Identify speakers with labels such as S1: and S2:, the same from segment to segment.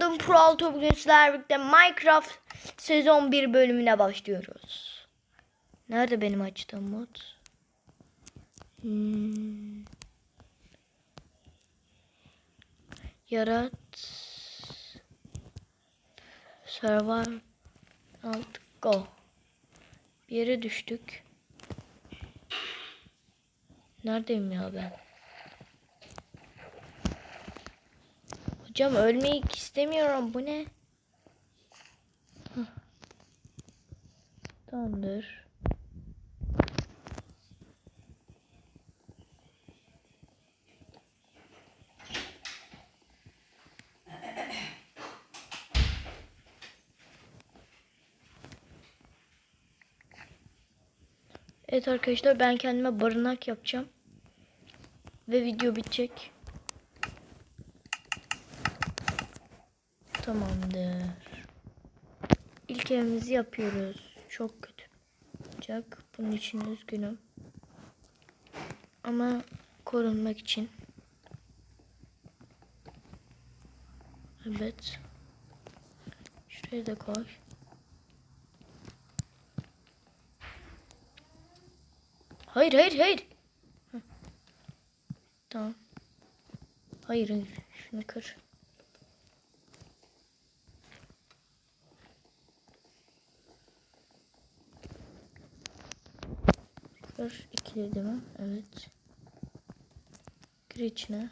S1: adım Pro Alto bugün sizlerle birlikte Minecraft sezon 1 bölümüne başlıyoruz. Nerede benim açtığım mod? Hmm. Yarat. Server. Alt. Go. Bir yere düştük. Neredeyim ya ben? Hocam ölmek istemiyorum. Bu ne? Hah. Tamamdır. Evet arkadaşlar ben kendime barınak yapacağım. Ve video bitecek. Tamamdır. İlk evimizi yapıyoruz. Çok kötü olacak. Bunun için üzgünüm. Ama korunmak için. Evet. Şuraya da koy. Hayır hayır hayır. Heh. Tamam. Hayır hayır. Şunu kır. Kır ikili değil? Evet. Gir içine.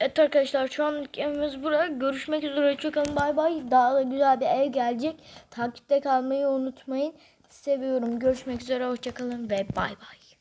S1: Evet arkadaşlar şu anlık evimiz buraya. Görüşmek üzere. Hoşçakalın. Bay bay. Daha da güzel bir ev gelecek. Takipte kalmayı unutmayın. Seviyorum. Görüşmek üzere. Hoşçakalın ve bay bay.